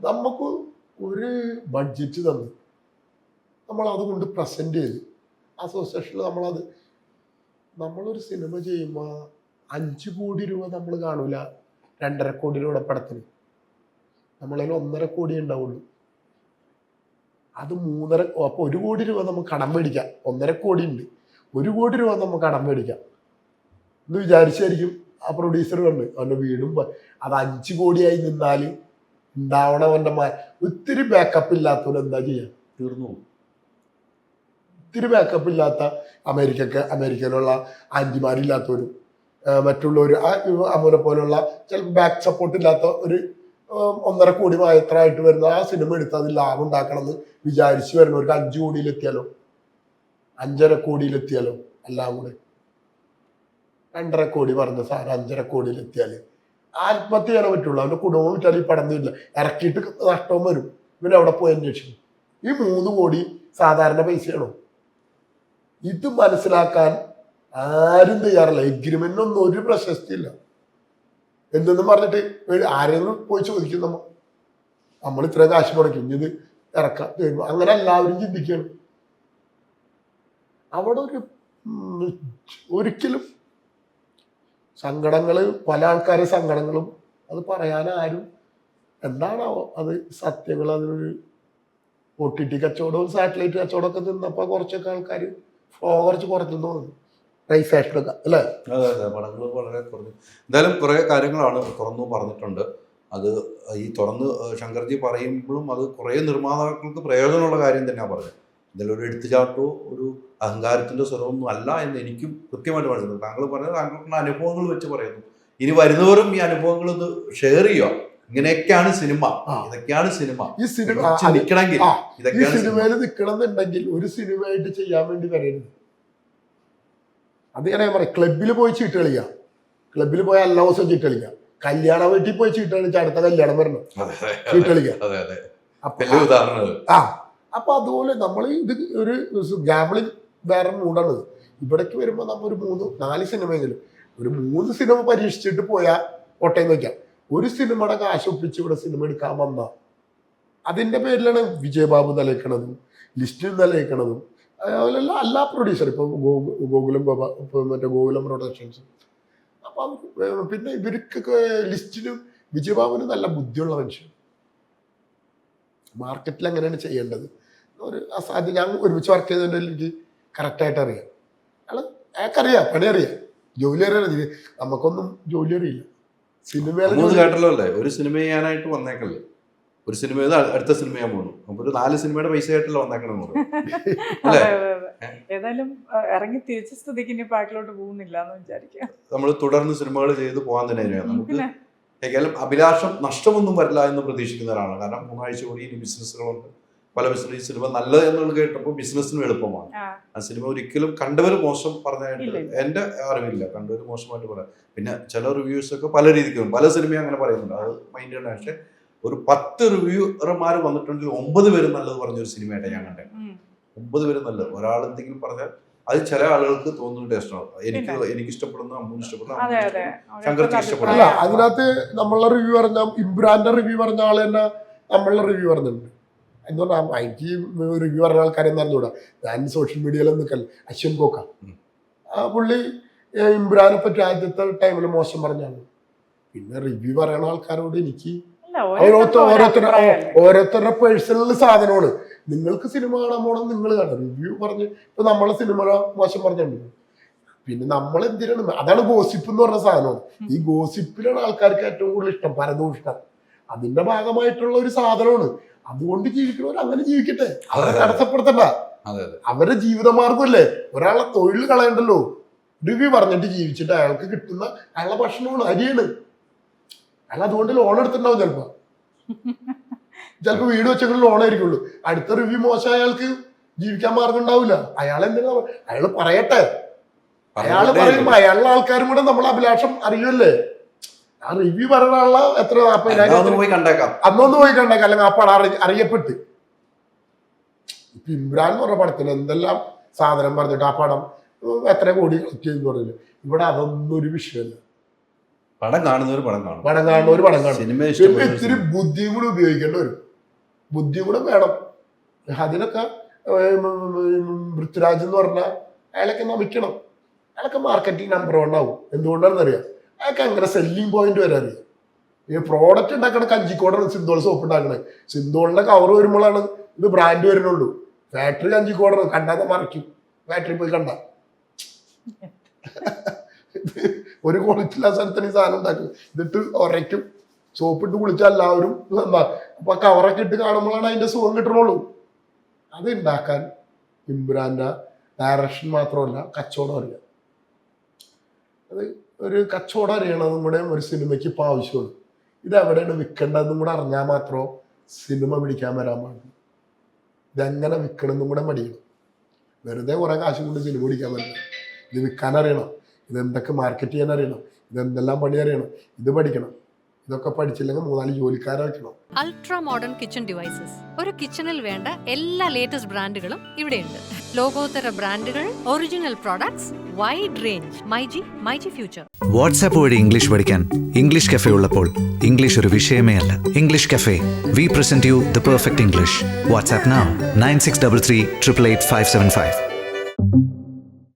നമുക്ക് ഒരു ബഡ്ജറ്റ് തന്നു നമ്മൾ അതുകൊണ്ട് പ്രസന്റ് ചെയ്ത് അസോസിയേഷനിൽ നമ്മളത് നമ്മളൊരു സിനിമ ചെയ്യുമ്പോൾ അഞ്ച് കോടി രൂപ നമ്മൾ കാണൂല. രണ്ടര കോടി രൂപയുടെ പടത്തിന്. നമ്മളതിൽ ഒന്നര കോടി ഉണ്ടാവുള്ളൂ. അത് മൂന്നര അപ്പോൾ ഒരു കോടി രൂപ നമുക്ക് കടം മേടിക്കാം. ഒന്നര കോടി ഉണ്ട്. ഒരു കോടി രൂപ നമുക്ക് കടം മേടിക്കാം. എന്ന് വിചാരിച്ചായിരിക്കും ആ പ്രൊഡ്യൂസർ കണ്ട് അവന്റെ വീടും അത് അഞ്ച് കോടിയായി നിന്നാൽ ഉണ്ടാവണവന്റെ മാ ഒത്തിരി ബാക്കപ്പ് ഇല്ലാത്തവർ എന്താ ചെയ്യുക തീർന്നു. ഒത്തിരി ബാക്കപ്പ് ഇല്ലാത്ത അമേരിക്കക്ക് അമേരിക്കയിലുള്ള ആന്റിമാരില്ലാത്തവരും മറ്റുള്ളവർ അവനെ പോലുള്ള ചില ബാക്ക് സപ്പോർട്ട് ഇല്ലാത്ത ഒരു ഒന്നര കോടി മാത്രമായിട്ട് വരുന്ന ആ സിനിമ എടുത്ത് അത് ലാഭം ഉണ്ടാക്കണം എന്ന് വിചാരിച്ചു വരുന്നവർക്ക് അഞ്ച് കോടിയിലെത്തിയാലോ? അഞ്ചര കോടിയിലെത്തിയാലോ? എല്ലാം കൂടെ. രണ്ടര കോടി പറഞ്ഞ സാധനം അഞ്ചര കോടിയിലെത്തിയാൽ ആത്മഹത്യ ചെയ്യാനേ പറ്റുള്ളൂ. അവന്റെ കുടുംബം വിറ്റാൽ ഈ പടം തീരില്ല ഇറക്കിയിട്ട് നഷ്ടവും വരും. ഇവൻ അവിടെ പോയി അന്വേഷിക്കും? ഈ മൂന്ന് കോടി സാധാരണ പൈസയാണോ? ഇത് മനസ്സിലാക്കാൻ ആരും തയ്യാറല്ല. എഗ്രിമെന്റിനൊന്നും ഒരു പ്രശസ്തി ഇല്ല എന്തെന്ന് പറഞ്ഞിട്ട് ആരെങ്കിലും പോയി ചോദിക്കും നമ്മ. നമ്മൾ ഇത്ര കാശ് മുടക്കും. ഇത് ഇറക്കാം. അങ്ങനെ എല്ലാവരും ചിന്തിക്കുകയാണ്. അവിടെ ഒരു ഒരിക്കലും സങ്കടങ്ങൾ പല ആൾക്കാരെ സങ്കടങ്ങളും അത് പറയാൻ ആരും എന്താണാവോ അത് സത്യങ്ങൾ അതിനൊരു ഒ ടി ടി കച്ചവടവും സാറ്റലൈറ്റ് കച്ചവടവും ഒക്കെ നിന്നപ്പോൾ കുറച്ചൊക്കെ ആൾക്കാർ ഫ്ലോ കുറച്ച് കുറഞ്ഞു തോന്നുന്നു. അല്ലേ? അതെ അതെ. വളരെ കുറഞ്ഞു. എന്തായാലും കുറേ കാര്യങ്ങളാണ് തുറന്നു പറഞ്ഞിട്ടുണ്ട്. അത് ഈ തുറന്ന് ശങ്കർജി പറയുമ്പോഴും അത് കുറേ നിർമ്മാതാക്കൾക്ക് പ്രയോജനമുള്ള കാര്യം തന്നെയാണ് പറഞ്ഞത്. ഇതിലൊരു എടുത്തുചാട്ടോ ഒരു അഹങ്കാരത്തിന്റെ സ്വരമൊന്നും അല്ല എന്ന് എനിക്കും കൃത്യമായിട്ട് മനസ്സിലായി. താങ്കൾ പറഞ്ഞത് താങ്കളുടെ അനുഭവങ്ങൾ വെച്ച് പറയുന്നു. ഇനി വരുന്നവരും ഈ അനുഭവങ്ങൾ ഒന്ന് ഷെയർ ചെയ്യുക. ഇങ്ങനെയൊക്കെയാണ് സിനിമ. ഇതൊക്കെയാണ് സിനിമ. ഈ സിനിമ നിൽക്കണമെങ്കിൽ ഈ സിനിമയിൽ നിൽക്കണമെന്നുണ്ടെങ്കിൽ ഒരു സിനിമയായിട്ട് ചെയ്യാൻ വേണ്ടി വരരുത് അത് ഞാൻ പറയാം. ക്ലബിൽ പോയി ചീട്ട് കളിക്കാം. ക്ലബിൽ പോയി എല്ലാ ദിവസവും ചീട്ട് കളിക്കാം. കല്യാണ വീട്ടിൽ പോയി ചീട്ട് കളിച്ചാൽ അടുത്ത കല്യാണം വരണം. ചീട്ട് കളിക്കാം. ആ. അപ്പൊ അതുപോലെ നമ്മൾ ഇത് ഒരു ഗാംബ്ലിംഗ് വേറെ മൂടാണ് ഇവിടേക്ക് വരുമ്പോൾ നമ്മൾ ഒരു മൂന്ന് നാല് സിനിമയെങ്കിലും. ഒരു മൂന്ന് സിനിമ പരീക്ഷിച്ചിട്ട് പോയാൽ കോട്ടയം വെക്കാം ഒരു സിനിമയുടെ കാശ് ഒപ്പിച്ച് ഇവിടെ സിനിമ എടുക്കാൻ വന്ന അതിന്റെ പേരിലാണ് വിജയബാബു നിലയ്ക്കണതും ലിസ്റ്റിൽ നിലയ്ക്കണതും. അതുപോലെ എല്ലാ പ്രൊഡ്യൂസർ ഇപ്പൊ ഗോകുലം ഗോപ മറ്റേ ഗോകുലം പ്രൊഡക്ഷൻസ് അപ്പൊ പിന്നെ ഇവർക്കൊക്കെ ലിസ്റ്റിനും വിജയബാബുവിന് നല്ല ബുദ്ധിയുള്ള മനുഷ്യൻ. മാർക്കറ്റിൽ അങ്ങനെയാണ് ചെയ്യേണ്ടത്. ഒരു അസാധ്യം. ഞാൻ ഒരുമിച്ച് വർക്ക് ചെയ്തതിന്റെ എനിക്ക് കറക്റ്റായിട്ട് അറിയാം അയാൾ അയാൾക്കറിയാം പണി അറിയാം. ജോലി അറിയാം. ഇത് നമുക്കൊന്നും ജോലി അറിയില്ല. മൂന്ന് കേട്ടല്ലോ അല്ലേ? ഒരു സിനിമ ചെയ്യാനായിട്ട് വന്നേക്കല്ലേ? ഒരു സിനിമ അടുത്ത സിനിമ ഞാൻ പോകുന്നു അപ്പൊ ഒരു നാല് സിനിമയുടെ പൈസ ആയിട്ടല്ലോ വന്നേക്കണം അല്ലേ? ഏതായാലും ഇറങ്ങി തിരിച്ച സ്ഥിതിക്ക് ഇനി പാക്കിലോട്ട് പോകുന്നില്ല എന്ന് വിചാരിക്കാം. നമ്മൾ തുടർന്ന് സിനിമകൾ ചെയ്ത് പോകാൻ തന്നെ തന്നെയാണ് നമുക്ക് ഏതായാലും അഭിലാഷം നഷ്ടമൊന്നും വരില്ല എന്ന് പ്രതീക്ഷിക്കുന്ന ഒരാളാണ് കാരണം മൂന്നാഴ്ച കൂടി ഇനി ബിസിനസ്സുകളുണ്ട്. പല ബിസിനസ് സിനിമ നല്ലത് എന്നുള്ളത് കേട്ടപ്പോൾ ബിസിനസ്സിനും എളുപ്പമാണ്. ആ. സിനിമ ഒരിക്കലും കണ്ടവർ മോശം പറഞ്ഞായിട്ട്. എന്റെ അറിവില്ല. കണ്ടവർ മോശമായിട്ട് പറയാം. പിന്നെ ചില റിവ്യൂസ് ഒക്കെ പല രീതിക്കും പല സിനിമയും അങ്ങനെ പറയുന്നുണ്ട്. അത് മൈൻഡ് പക്ഷെ ഒരു പത്ത് റിവ്യൂർമാർ വന്നിട്ടുണ്ടെങ്കിൽ ഒമ്പത് പേരും നല്ലത് പറഞ്ഞൊരു സിനിമയായിട്ട് ഞാൻ കണ്ടത്. ഒമ്പത് പേരും നല്ലത്. ഒരാൾ എന്തെങ്കിലും പറഞ്ഞാൽ അത് ചില ആളുകൾക്ക് തോന്നുന്ന ടേസ്റ്റാണ് എനിക്ക് എനിക്ക് ഇഷ്ടപ്പെടുന്ന അമ്മൂന് ഇഷ്ടപ്പെടുന്ന അതെ അതെ. ഇഷ്ടപ്പെടുന്ന. ശങ്കർക്ക് ഇഷ്ടപ്പെടുന്നു. അതിനകത്ത് നമ്മളെ റിവ്യൂ പറഞ്ഞ ഇമ്രാന്റെ റിവ്യൂ പറഞ്ഞ ആൾ തന്നെ നമ്മളെ റിവ്യൂ പറഞ്ഞിട്ടുണ്ട്. എന്തുകൊണ്ടാ എനിക്ക് റിവ്യൂ പറഞ്ഞ ആൾക്കാരെ അറിഞ്ഞൂടാ. ഞാൻ സോഷ്യൽ മീഡിയയിൽ നിൽക്കൽ അശ്വൻ കോക്ക. ആ പുള്ളി ഇമ്രാനെ പറ്റി ആദ്യത്തെ ടൈമിൽ മോശം പറഞ്ഞാണ്. പിന്നെ റിവ്യൂ പറയുന്ന ആൾക്കാരോട് എനിക്ക് ഓരോരുത്തർ ഓരോരുത്തരുടെ ഓരോരുത്തരുടെ പേഴ്സണൽ സാധനമാണ്. നിങ്ങൾക്ക് സിനിമ കാണാൻ പോണം നിങ്ങൾ കാണാം. റിവ്യൂ പറഞ്ഞ് ഇപ്പൊ നമ്മളെ സിനിമ മോശം പറഞ്ഞിട്ടുണ്ട് പിന്നെ നമ്മൾ എന്തിനാണ്? അതാണ് ഗോസിപ്പ് എന്ന് പറഞ്ഞ സാധനമാണ്. ഈ ഗോസിപ്പിലാണ് ആൾക്കാർക്ക് ഏറ്റവും കൂടുതൽ ഇഷ്ടം പരദൂഷണം. അതിന്റെ ഭാഗമായിട്ടുള്ള ഒരു സാധനമാണ്. അതുകൊണ്ട് ജീവിക്കുന്നവർ അങ്ങനെ ജീവിക്കട്ടെ. അവരെ തടസ്സപ്പെടുത്തണ്ട. അതെ അതെ. അവരുടെ ജീവിതമാർഗമല്ലേ? ഒരാളെ തൊഴിൽ കളയണ്ടല്ലോ. റിവ്യൂ പറഞ്ഞിട്ട് ജീവിച്ചിട്ട് അയാൾക്ക് കിട്ടുന്ന അയാളുടെ ഭക്ഷണമാണ് അരിയാണ്. അയാൾ അതുകൊണ്ട് ലോൺ എടുത്തിട്ടുണ്ടാവും ചിലപ്പോ. ചിലപ്പോ വീട് വെച്ചെങ്കിലും ലോൺ ആയിരിക്കുള്ളൂ. അടുത്ത റിവ്യൂ മോശം അയാൾക്ക് ജീവിക്കാൻ മാർഗം ഉണ്ടാവില്ല. അയാൾ എന്തിനാ അയാൾ പറയട്ടെ. അയാൾ പറയുമ്പോ അയാളുടെ ആൾക്കാരും കൂടെ നമ്മളെ അഭിലാഷം അറിയുമല്ലേ ആ റിവ്യൂ പറയാനുള്ള എത്ര നാപ്പതിനായിരം പോയി കണ്ടേക്കാം. അന്നൊന്ന് പോയി കണ്ടേക്കാം. അല്ലെങ്കിൽ ആ പടം അറി- അറിയപ്പെട്ട്. ഇപ്പൊ ഇമ്രാൻ എന്ന് പറഞ്ഞ പടത്തിന് എന്തെല്ലാം സാധനം പറഞ്ഞിട്ട് ആ പടം എത്ര കോടി കളക്ട് ചെയ്തെന്ന് പറഞ്ഞില്ല? ഇവിടെ അതൊന്നും ഒരു വിഷയമല്ല. പടം കാണുന്നവർ പടം കാണും. പടം കാണുന്നവർ പടം കാണും. സിനിമ ഇത്തിരി ബുദ്ധിയും കൂടി ഉപയോഗിക്കേണ്ടി വരും. ബുദ്ധിയും കൂടെ വേണം. അതിനൊക്കെ പൃഥ്വിരാജ് എന്ന് പറഞ്ഞാൽ അയാളൊക്കെ നമിക്കണം അയാളൊക്കെ മാർക്കറ്റിംഗ് നമ്പർ വൺ ആവും. എന്തുകൊണ്ടാണെന്ന് അറിയാം അയാൾക്ക് അങ്ങനെ സെല്ലിംഗ് പോയിന്റ് വരെ അറിയാം. ഈ പ്രോഡക്റ്റ് ഉണ്ടാക്കണ കഞ്ചിക്കോടാണ് സിന്തോൾ സോപ്പ് ഉണ്ടാക്കണത്. സിന്തോളിന്റെ കവർ വരുമ്പോഴാണ് ഇത് ബ്രാൻഡ് വരുന്നുള്ളൂ. ഫാക്ടറി കഞ്ചിക്കോടാണ്. കണ്ടാതെ മറയ്ക്കും. ഫാക്ടറി പോയി കണ്ട. ഒരു ക്വാളിറ്റി ഇല്ലാത്ത സ്ഥലത്ത് ഈ സാധനം ഉണ്ടാക്കും. എന്നിട്ട് ഉരയ്ക്കും. സോപ്പിട്ട് കുളിച്ചാൽ എല്ലാവരും എന്താ അപ്പൊ കവറൊക്കെ ഇട്ട് കാണുമ്പോഴാണ് അതിന്റെ സുഖം കിട്ടണുള്ളൂ. അത് ഉണ്ടാക്കാൻ ഇമ്രാന്റെ ഡയറക്ഷൻ മാത്രമല്ല കച്ചവടം അറിയാം. അത് ഒരു കച്ചവടം അറിയണതും കൂടെ ഒരു സിനിമയ്ക്ക് ഇപ്പൊ ആവശ്യമുള്ളൂ ഇത് എവിടെയാണ് വിൽക്കേണ്ടതെന്നും കൂടെ അറിഞ്ഞാൽ മാത്രം സിനിമ പിടിക്കാൻ വരാൻ പാടില്ല. ഇതെങ്ങനെ വിൽക്കണമെന്നും കൂടെ മടിയണം വെറുതെ കുറെ കാശും കൊണ്ട് സിനിമ പിടിക്കാൻ പറ്റില്ല. ഇത് വിൽക്കാൻ അറിയണം. ഇതെന്തൊക്കെ മാർക്കറ്റ് ചെയ്യാൻ അറിയണം? ഇതെന്തെല്ലാം പണി അറിയണം? ഇത് പഠിക്കണം. ഇതൊക്കെ പഠിച്ചില്ലെങ്കിൽ മൂന്നാൽ ജോലിക്കാരെ വെക്കണം അൾട്രാ മോഡേൺ കിച്ചൺ ഡിവൈസസ് ഒരു കിച്ചണിൽ വേണ്ട എല്ലാ ലേറ്റസ്റ്റ് ബ്രാൻഡുകളും ഇവിടെയുണ്ട്. ലോകോത്തര ബ്രാൻഡുകൾ original products wide range MyG MyG future WhatsApp വഴി ഇംഗ്ലീഷ് പഠിക്കാൻ ഇംഗ്ലീഷ് കഫേ ഉള്ളപ്പോൾ ഇംഗ്ലീഷ് ഒരു വിഷയമേ അല്ല. English cafe we present you the perfect English WhatsApp nine six double three triple eight five seven five